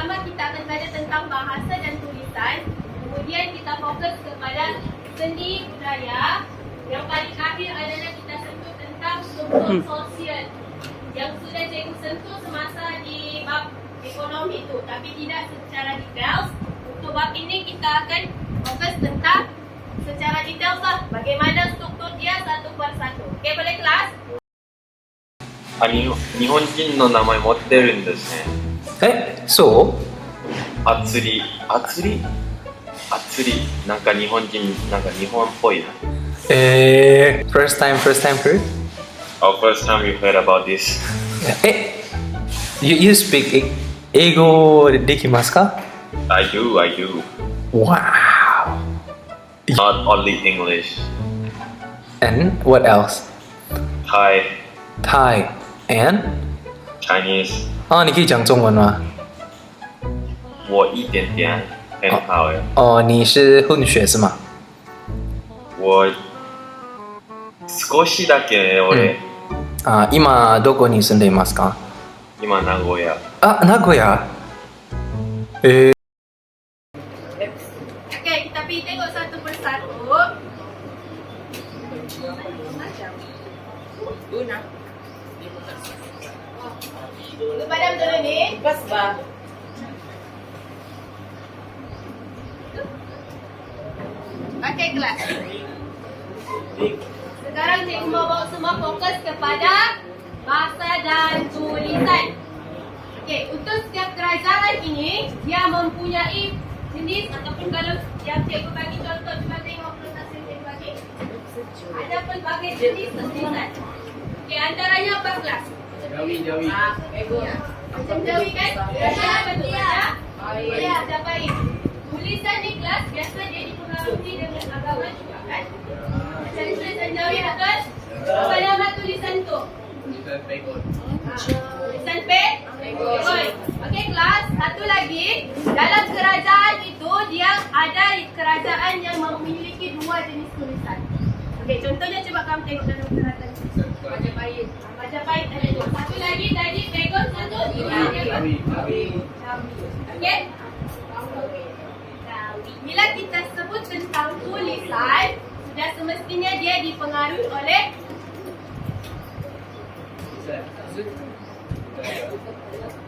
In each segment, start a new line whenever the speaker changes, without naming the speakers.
pertama kita akan belajar tentang bahasa dan tulisan. Kemudian kita fokus kepada seni budaya. Yang paling akhir adalah kita sentuh tentang struktur sosial yang sudah cikgu sentuh semasa di bab ekonomi itu tapi tidak secara detail. Untuk bab ini kita akan fokus tentang secara detail lah bagaimana struktur dia satu per satu. Okey, boleh kelas?
あに日本人の名前持ってるんですね
えそ
あつりあつりあつりなんか日本人なんか日本っぽいな
うえー、first time first time heard?
Oh first time you heard about this
え you, you speak え英語できますか
I do I do
Wow
not only English
and what else?
Thai
Thai and
Chinese
哦，你可以讲中文吗？
我一点点很好诶
哦，你是混血是吗？
我少しだけ俺、
あ、今どこに住んでいますか？
今名古屋
あ、名古屋。えー、
Kelas. Sekarang cikgu mau bawa semua fokus kepada bahasa dan tulisan. Okey, untuk setiap kerajaan ini, dia mempunyai jenis ataupun kalau yang cikgu bagi contoh, cuba tengok presentasi yang cikgu bagi. Ada pelbagai jenis tulisan. Okey, antaranya apa kelas?
Jawi, Jawi. Ah, ego.
Macam Jawi kan? Biasa betul? Ya, dah baik. Tulisan ni kelas biasa dia dipengaruhi dengan agama juga kan? Macam tulisan Jawi betul? Apa nama tulisan tu?
Kita pegon.
Ha, Tulisan P? Oi. Okey kelas, satu lagi. Dalam kerajaan itu dia ada kerajaan yang memiliki dua jenis tulisan. Okey, contohnya cuba kamu tengok dalam kerajaan. Majapahit. Ah, Majapahit ada dua. Satu lagi tadi pegon satu.
Jawi, Jawi.
Okey? Bila kita sebut tentang tulisan, sudah semestinya dia dipengaruhi oleh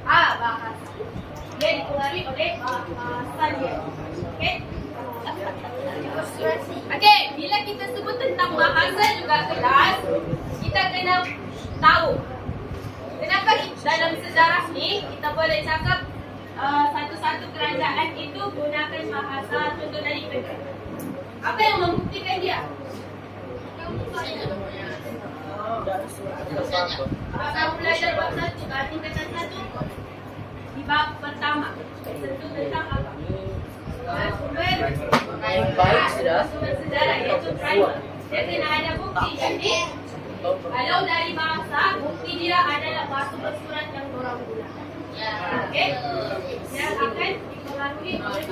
ah bahasa. Dia dipengaruhi oleh bahasa dia. Okey? Okey, bila kita sebut tentang bahasa juga kelas, kita kena tahu kenapa dalam sejarah ni kita boleh cakap uh, satu-satu kerajaan itu gunakan bahasa contoh dari Perak. Apa yang membuktikan dia? Belajar bab satu, uh, tingkatan satu di bab pertama. Sentuh tentang apa? Uh, sumber
Baik sudah.
sumber sejarah iaitu primer. Dia kena ada bukti. Jadi kalau dari bahasa, bukti dia adalah bahasa bersurat. Okey? Yang akan dipengaruhi oleh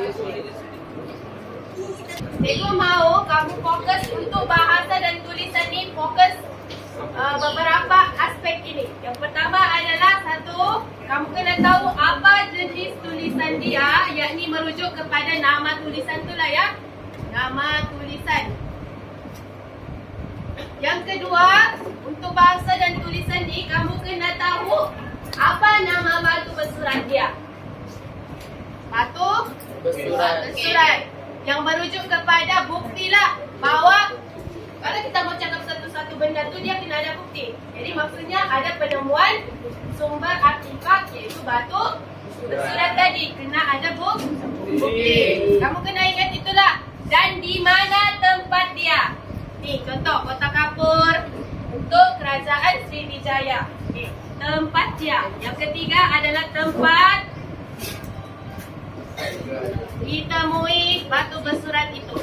Cikgu mau kamu fokus untuk bahasa dan tulisan ni fokus uh, beberapa aspek ini. Yang pertama adalah satu, kamu kena tahu apa jenis tulisan dia, yakni merujuk kepada nama tulisan tu lah ya. Nama tulisan. Yang kedua, untuk bahasa dan tulisan ni kamu kena tahu apa nama batu bersurat dia. Batu
Bersurat.
bersurat yang merujuk kepada bukti lah bahawa kalau kita mau cakap satu-satu benda tu dia kena ada bukti. Jadi maksudnya ada penemuan sumber artifak iaitu batu bersurat tadi kena ada buk- bukti. Kamu kena ingat itulah. Dan di mana tempat dia? Ni contoh kota kapur untuk kerajaan Sriwijaya. Ni tempat dia. Yang ketiga adalah tempat ditemui batu bersurat itu.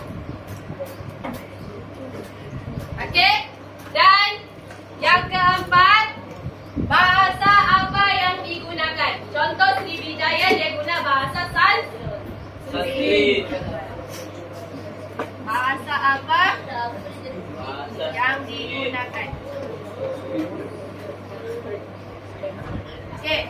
Okey? Dan yang keempat, bahasa apa yang digunakan? Contoh Sriwijaya dia guna bahasa Sanskrit.
Sanskrit.
Bahasa apa yang digunakan? Okey.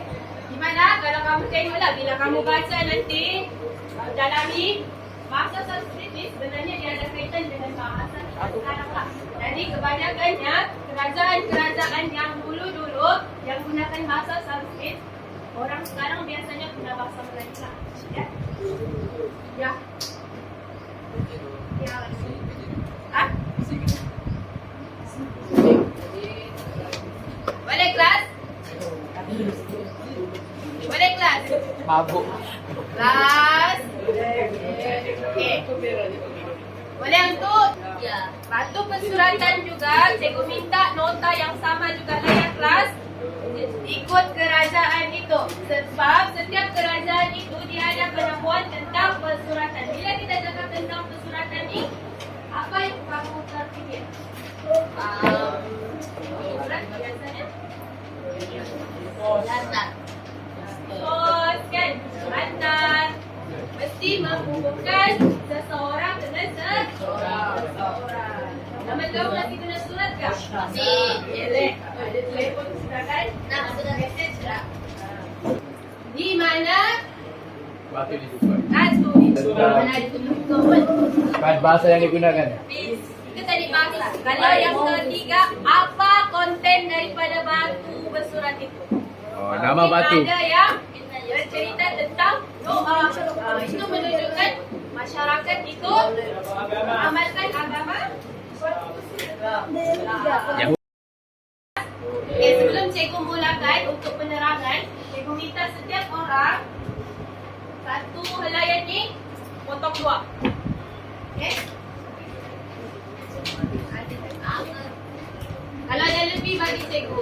Gimana kalau kamu tengoklah bila kamu baca nanti uh, dalami bahasa Sanskrit ni sebenarnya dia ada kaitan dengan bahasa kita sekarang lah. Jadi kebanyakannya kerajaan-kerajaan yang dulu-dulu yang gunakan bahasa Sanskrit orang sekarang biasanya guna bahasa Melayu lah. Ya. Ya. Ya. Ah? Boleh kelas? Boleh kelas?
Mabuk.
Kelas. Okey. Boleh untuk
Ya.
batu persuratan juga cikgu minta nota yang sama juga lah ya kelas. Ikut kerajaan itu. Sebab setiap kerajaan itu dia ada penemuan tentang persuratan. Bila kita cakap tentang persuratan ni, apa yang kamu terfikir?
Um,
Surat biasanya
Lantar.
Pos kan Hantar Mesti menghubungkan Seseorang dengan seseorang Nama kau masih kena surat ke?
Masih.
Elek Ada telefon sudah kan?
Nak sudah
Mesej sudah Di mana
Batu
Kawan
Kan bahasa yang digunakan.
Itu tadi bahasa Kalau yang ketiga Apa konten daripada batu bersurat itu?
Oh, nama batu.
Ada yang bercerita tentang doa. Uh, itu menunjukkan masyarakat itu mengamalkan agama.
Yahudi.
Okay, sebelum cikgu mulakan untuk penerangan, cikgu minta setiap orang satu helaian ni potong dua. Okay? Kalau ada lebih bagi cikgu.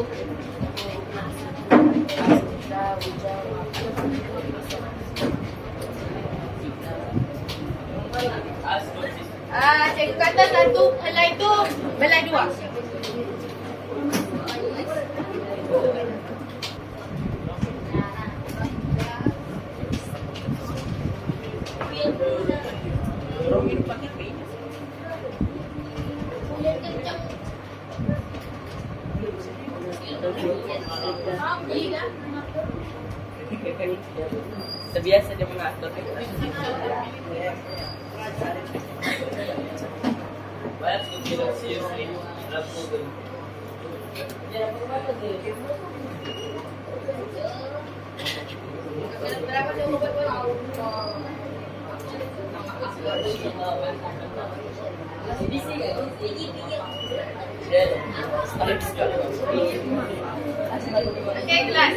Ah, cikgu kata satu helai tu belai dua. Okay, kelas.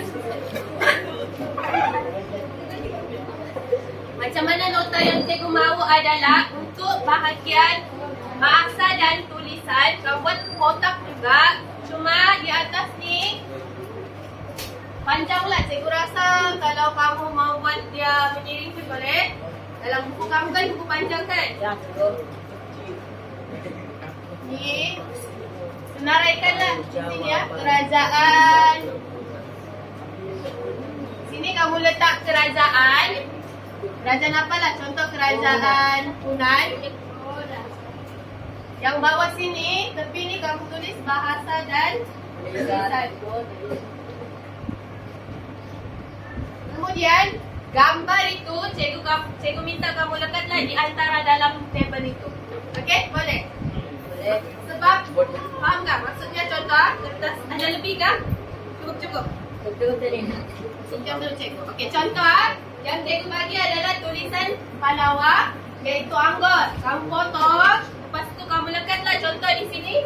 Macam mana nota yang cikgu mahu adalah untuk bahagian bahasa dan Kau buat kotak juga. Cuma di atas ni panjang lah. Cikgu rasa kalau kamu mau buat dia menyiring tu boleh. Dalam buku kamu kan buku panjang kan?
Ya,
Ni senaraikanlah sini ya kerajaan. Sini kamu letak kerajaan. Kerajaan apa lah? Contoh kerajaan Hunan. Yang bawah sini, tepi ni kamu tulis bahasa dan tulisan. Kemudian gambar itu cikgu cikgu minta kamu lekatlah di antara dalam table itu. Okey, boleh?
Boleh.
Sebab faham tak maksudnya contoh kertas ada lebih kah? Cukup cukup.
Betul tadi.
Sejam dulu cikgu. Okey contoh yang cikgu bagi adalah tulisan Palawa iaitu anggot. Kamu potong, lekatlah contoh di sini.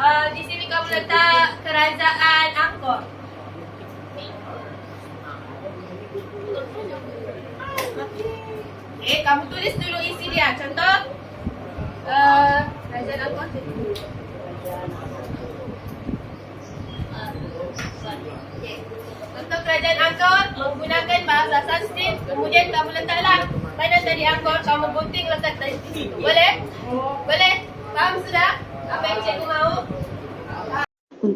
Uh, di sini kamu letak kerajaan Angkor. Eh, kamu tulis dulu isi dia. Contoh, uh, kerajaan Angkor. Kerajaan Angkor menggunakan bahasa Sanskrit, kemudian kamu letaklah mana tadi Angkor, kamu gunting letak situ. Boleh? Boleh? Faham sudah? Apa yang cikgu mahu?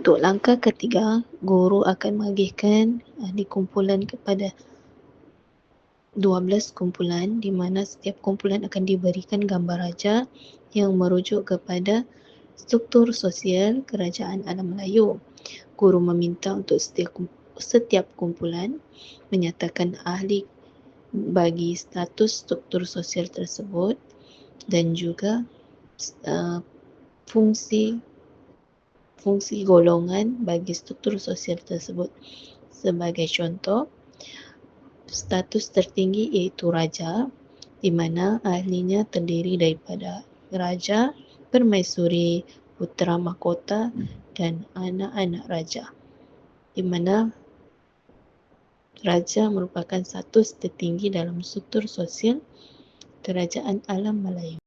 Untuk langkah ketiga, guru akan menagihkan ahli kumpulan kepada 12 kumpulan di mana setiap kumpulan akan diberikan gambar raja yang merujuk kepada struktur sosial kerajaan alam Melayu. Guru meminta untuk setiap setiap kumpulan menyatakan ahli bagi status struktur sosial tersebut dan juga uh, fungsi fungsi golongan bagi struktur sosial tersebut. Sebagai contoh, status tertinggi iaitu raja di mana ahlinya terdiri daripada raja, permaisuri, putera mahkota dan anak-anak raja. Di mana raja merupakan status tertinggi dalam struktur sosial kerajaan alam Melayu.